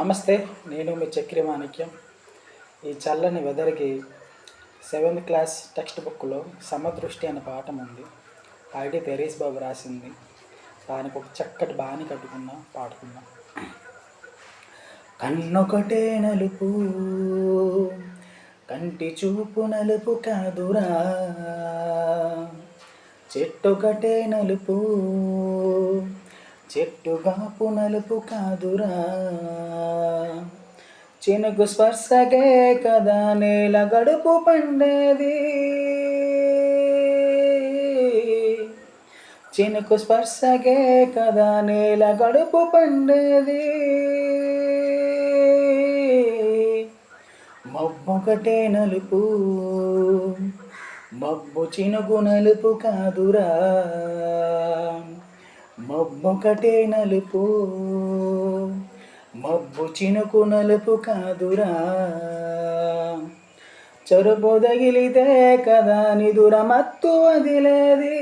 నమస్తే నేను మీ చక్రి మాణిక్యం. ఈ చల్లని వెదర్కి సెవెంత్ క్లాస్ టెక్స్ట్ బుక్లో సమదృష్టి అనే పాఠం ఉంది. ఐడి తెరీస్ బాబు రాసింది. దానికి ఒక చక్కటి బాణి కట్టుకున్నా పాడుకున్నా. కన్నొకటే నలుపు కంటి చూపు నలుపు కాదురా. చెట్టొకటే నలుపు చెట్టుగా పునలుపు కాదురా. చినుకు స్పర్శకే కదా నేల గడుపు పండేది. చినుకు స్పర్శకే కదా నేల గడుపు పండేది. మబ్బొకటే నలుపు మబ్బు చినుకు నలుపు కాదురా. మబ్బొకటే నలుపు మబ్బు చినుకు నలుపు కాదురా. చెరుపు తగిలితే కదా నిదుర మత్తు వదిలేది.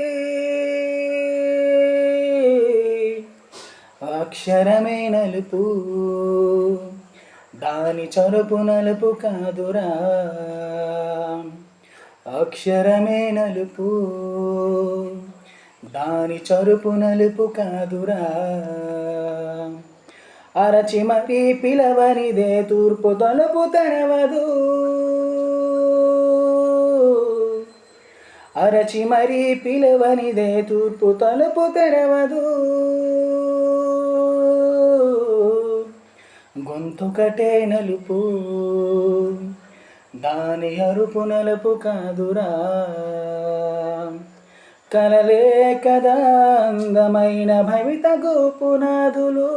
అక్షరమే నలుపు దాని చరుపు నలుపు కాదురా. అక్షరమే నలుపు దాని చరుపు నలుపు కాదురా. అరచి మరీ పిలవనిదే తూర్పు తలుపు తెరవదు. అరచి మరీ పిలవనిదే తూర్పు తలుపు తెరవదు. గొంతుకటే నలుపు దాని అరుపు నలుపు కాదురా. కలలే కదా అందమైన భవితకు పునాదులు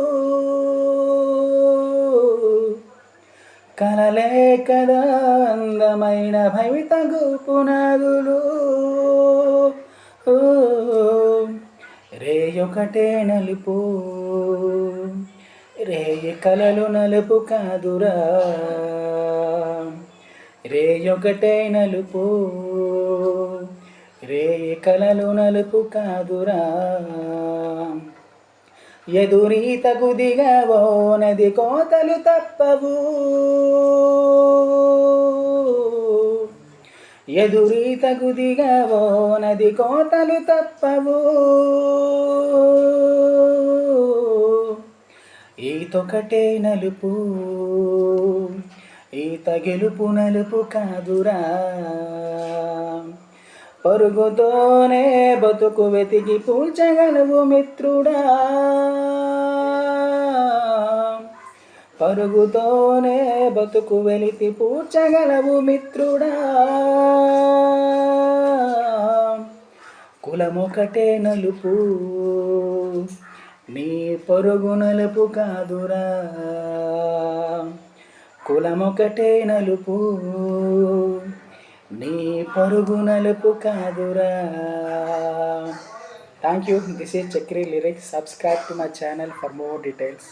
కలలే కదా అందమైన భవితకు పునాదులు రేయొకటే నలుపు రేయి కలలు నలుపు కాదురా. రేయొకటే నలుపు రే కలలు నలుపు కాదురా. ఎదురీతకు దిగవో నది కోతలు తప్పవు. ఎదురీతకు దిగవో నది కోతలు తప్పవు. ఈతొకటే నలుపు ఈత గెలుపు నలుపు కాదురా. పరుగుతోనే బతుకు వెతికి పూల్చగలవు మిత్రుడా. పరుగుతోనే బతుకు వెలితి పూడ్చగలవు మిత్రుడా. కులమొకటే నలుపు నీ పరుగు నలుపు కాదురా. కులమొకటే నలుపు నీ పరుగు నలుపు కాదురా. Thank you this is Chakri lyrics subscribe to my channel for more details